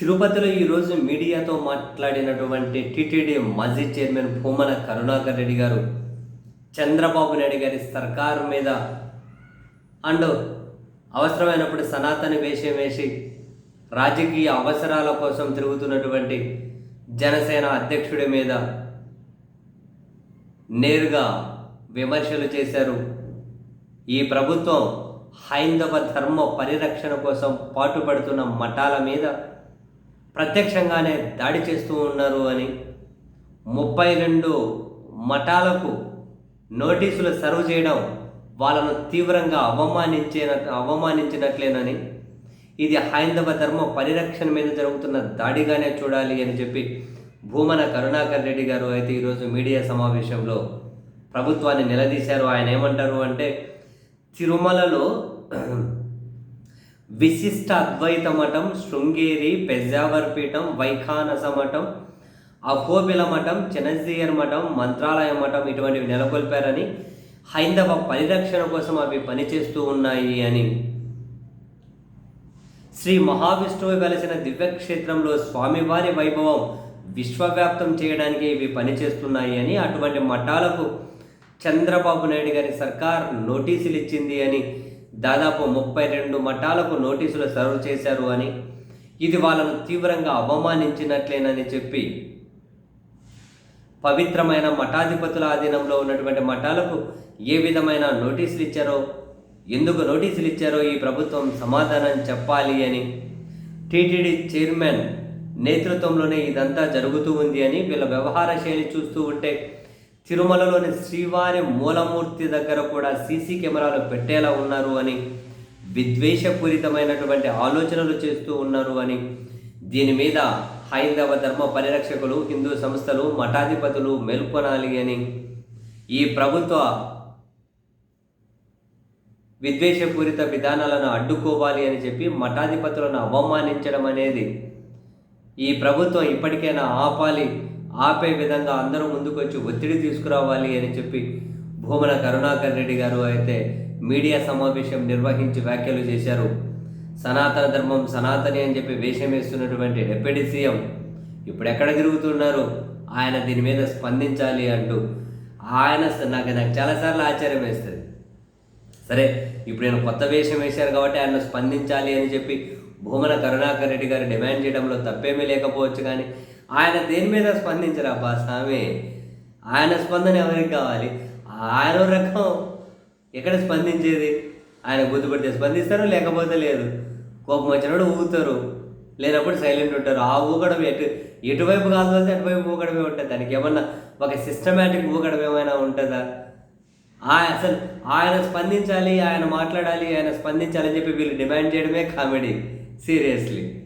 తిరుపతిలో ఈరోజు మీడియాతో మాట్లాడినటువంటి టీటీడీ మాజీ చైర్మన్ భూమన కరుణాకర్ రెడ్డి గారు చంద్రబాబు నాయుడు గారి సర్కారు మీద అండ్ అవసరమైనప్పుడు సనాతన వేషం వేసి రాజకీయ అవసరాల కోసం తిరుగుతున్నటువంటి జనసేన అధ్యక్షుడి మీద నేరుగా విమర్శలు చేశారు. ఈ ప్రభుత్వం హైందవ ధర్మ పరిరక్షణ కోసం పాటుపడుతున్న మఠాల మీద ప్రత్యక్షంగానే దాడి చేస్తూ ఉన్నారు అని ముప్పై రెండు మఠాలకు నోటీసులు సర్వ్ చేయడం వాళ్ళను తీవ్రంగా అవమానించే అవమానించినట్లేనని ఇది హైందవ ధర్మ పరిరక్షణ మీద జరుగుతున్న దాడిగానే చూడాలి అని చెప్పి భూమన కరుణాకర్ రెడ్డి గారు అయితే ఈరోజు మీడియా సమావేశంలో ప్రభుత్వాన్ని నిలదీశారు. ఆయన ఏమంటారు అంటే తిరుమలలో విశిష్ట అద్వైత మఠం శృంగేరి పెజావర్ పీఠం వైఖానస మఠం అహోబిల మఠం చెనజీయర్ మఠం మంత్రాలయ మఠం ఇటువంటివి నెలకొల్పారని హైందవ పరిరక్షణ కోసం అవి పనిచేస్తూ ఉన్నాయి అని. శ్రీ మహావిష్ణువు వెలసిన దివ్యక్షేత్రంలో స్వామివారి వైభవం విశ్వవ్యాప్తం చేయడానికి ఇవి పనిచేస్తున్నాయి అని అటువంటి మఠాలకు చంద్రబాబు నాయుడు గారి సర్కార్ నోటీసులు ఇచ్చింది అని దాదాపు ముప్పై రెండు మఠాలకు నోటీసులు సర్వ్ చేశారు అని ఇది వాళ్ళను తీవ్రంగా అవమానించినట్లేనని చెప్పి పవిత్రమైన మఠాధిపతుల ఆధీనంలో ఉన్నటువంటి మఠాలకు ఏ విధమైన నోటీసులు ఇచ్చారో ఎందుకు నోటీసులు ఇచ్చారో ఈ ప్రభుత్వం సమాధానం చెప్పాలి అని టీటీడీ చైర్మన్ నేతృత్వంలోనే ఇదంతా జరుగుతూ ఉంది అని వీళ్ళ వ్యవహార శైలి చూస్తూ ఉంటే తిరుమలలోని శ్రీవారి మూలమూర్తి దగ్గర కూడా సీసీ కెమెరాలు పెట్టేలా ఉన్నారు అని విద్వేషపూరితమైనటువంటి ఆలోచనలు చేస్తూ ఉన్నారు అని. దీని మీద హైందవ ధర్మ పరిరక్షకులు హిందూ సంస్థలు మఠాధిపతులు మేల్కొనాలి అని. ఈ ప్రభుత్వ విద్వేషపూరిత విధానాలను అడ్డుకోవాలి అని చెప్పి మఠాధిపతులను అవమానించడం అనేది ఈ ప్రభుత్వం ఇప్పటికైనా ఆపాలి ఆపే విధంగా అందరూ ముందుకొచ్చి ఒత్తిడి తీసుకురావాలి అని చెప్పి భూమన కరుణాకర్ రెడ్డి గారు అయితే మీడియా సమావేశం నిర్వహించి వ్యాఖ్యలు చేశారు. సనాతన ధర్మం సనాతని అని చెప్పి వేషం వేస్తున్నటువంటి డిప్యూటీ సీఎం ఇప్పుడు ఎక్కడ తిరుగుతున్నారు? ఆయన దీని మీద స్పందించాలి అంటూ ఆయన నాకు నాకు చాలాసార్లు ఆశ్చర్యం వేస్తుంది. సరే ఇప్పుడు నేను కొత్త వేషం వేశారు కాబట్టి ఆయన స్పందించాలి అని చెప్పి భూమన కరుణాకర్ రెడ్డి గారు డిమాండ్ చేయడంలో తప్పేమీ లేకపోవచ్చు కానీ ఆయన దేని మీద స్పందించరబ్బా స్వామి ఆయన స్పందన ఎవరికి కావాలి? ఆయన ఓ రకం ఎక్కడ స్పందించేది? ఆయన గుర్తుపడితే స్పందిస్తారు లేకపోతే లేదు. కోపం వచ్చినప్పుడు ఊగుతారు. లేనప్పుడు సైలెంట్ ఉంటారు. ఆ ఊగడం ఎటు ఎటువైపు కాదు అటువైపు ఊగడమే ఉంటుంది. దానికి ఏమన్నా ఒక సిస్టమేటిక్ ఊగడం ఏమైనా ఉంటుందా? ఆ అసలు ఆయన స్పందించాలి ఆయన మాట్లాడాలి ఆయన స్పందించాలని చెప్పి వీళ్ళు డిమాండ్ చేయడమే కామెడీ. సీరియస్లీ.